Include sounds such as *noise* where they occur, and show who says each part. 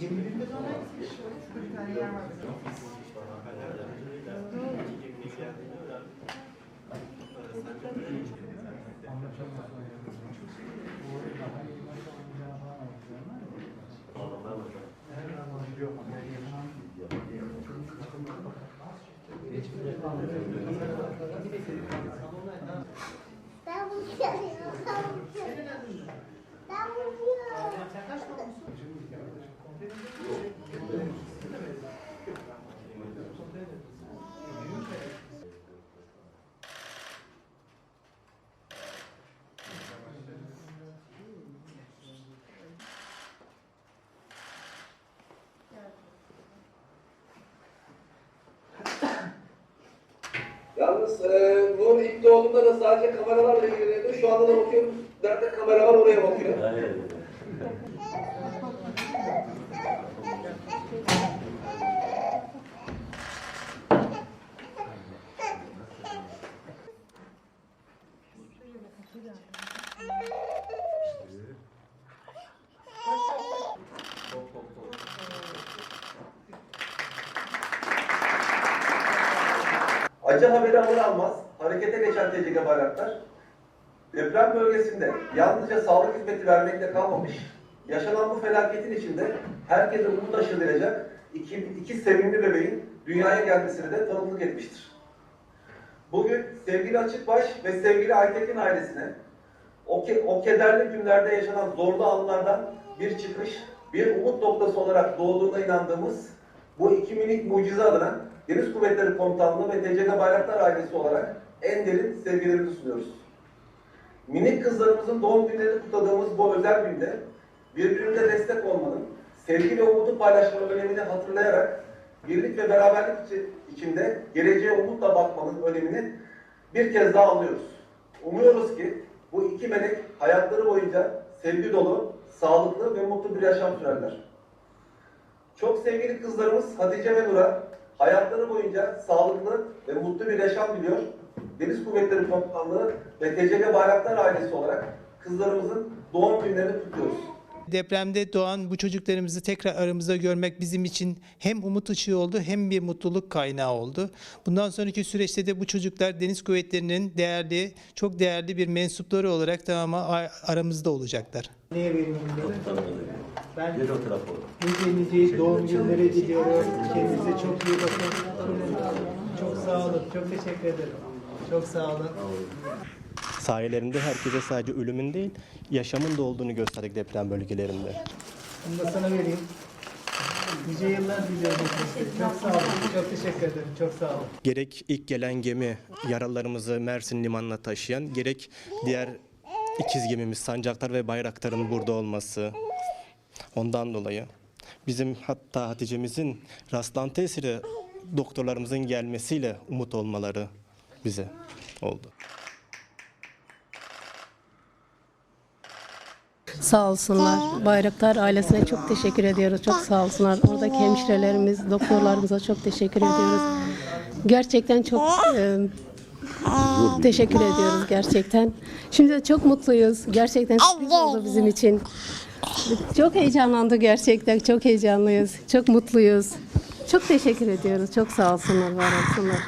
Speaker 1: Ben uçuyorum. Ben uçuyorum. Ben uçuyorum.
Speaker 2: Yalnız e, Nur ilk doğduğunda da sadece kameralarla ilgileniyordu. Şu anda da bakıyorum. Nerede kamera var oraya bakıyor. *laughs* Acı haberi alır almaz harekete geçen TCG bayraklar deprem bölgesinde yalnızca sağlık hizmeti vermekle kalmamış, yaşanan bu felaketin içinde herkese umut aşılayacak iki, iki sevimli bebeğin dünyaya gelmesine de tanıklık etmiştir. Bugün sevgili Açıkbaş ve sevgili Aytekin ailesine o, ke- o kederli günlerde yaşanan zorlu anlardan bir çıkış, bir umut noktası olarak doğduğuna inandığımız bu iki minik mucize adına Deniz Kuvvetleri Komutanlığı ve TCG Bayraktar ailesi olarak en derin sevgilerimizi sunuyoruz. Minik kızlarımızın doğum günlerini kutladığımız bu özel günde birbirimize destek olmanın, sevgi ve umudu paylaşmanın önemini hatırlayarak birlik ve beraberlik içi- içinde geleceğe umutla bakmanın önemini bir kez daha anlıyoruz. Umuyoruz ki bu iki melek hayatları boyunca sevgi dolu, sağlıklı ve mutlu bir yaşam sürerler. Çok sevgili kızlarımız Hatice ve Nur'a hayatları boyunca sağlıklı ve mutlu bir yaşam diliyor. Deniz Kuvvetleri Komutanlığı ve TCG Bayraktar ailesi olarak kızlarımızın doğum günlerini kutluyoruz.
Speaker 3: Depremde doğan bu çocuklarımızı tekrar aramızda görmek bizim için hem umut ışığı oldu hem bir mutluluk kaynağı oldu. Bundan sonraki süreçte de bu çocuklar Deniz Kuvvetleri'nin değerli, çok değerli bir mensupları olarak tamamen aramızda olacaklar.
Speaker 4: Neye veriyorum bunları? Ben nice doğum günleri diliyorum. Kendinize çok iyi bakın. Çok sağ olun. Çok teşekkür ederim. Çok sağ olun.
Speaker 5: Sayelerinde herkese sadece ölümün değil, yaşamın da olduğunu gösterdik deprem bölgelerinde.
Speaker 4: Bunu da sana vereyim. Nice yıllar diliyorum. Çok sağ olun. Çok teşekkür ederim. Çok sağ olun.
Speaker 5: Gerek ilk gelen gemi yaralarımızı Mersin limanına taşıyan, gerek diğer ikiz gemimiz Sancaktar ve Bayraktar'ın burada olması. Ondan dolayı bizim hatta Hatice'mizin rastlantı eseri doktorlarımızın gelmesiyle umut olmaları bize oldu.
Speaker 6: Sağ olsunlar. Bayraktar ailesine çok teşekkür ediyoruz. Çok sağ olsunlar. Oradaki hemşirelerimiz, doktorlarımıza çok teşekkür ediyoruz. Gerçekten çok e, teşekkür ediyoruz gerçekten. Şimdi de çok mutluyuz. Gerçekten sürpriz oldu bizim için. Çok heyecanlandı gerçekten. Çok heyecanlıyız. Çok mutluyuz. Çok teşekkür ediyoruz. Çok sağ olsunlar, var olsunlar.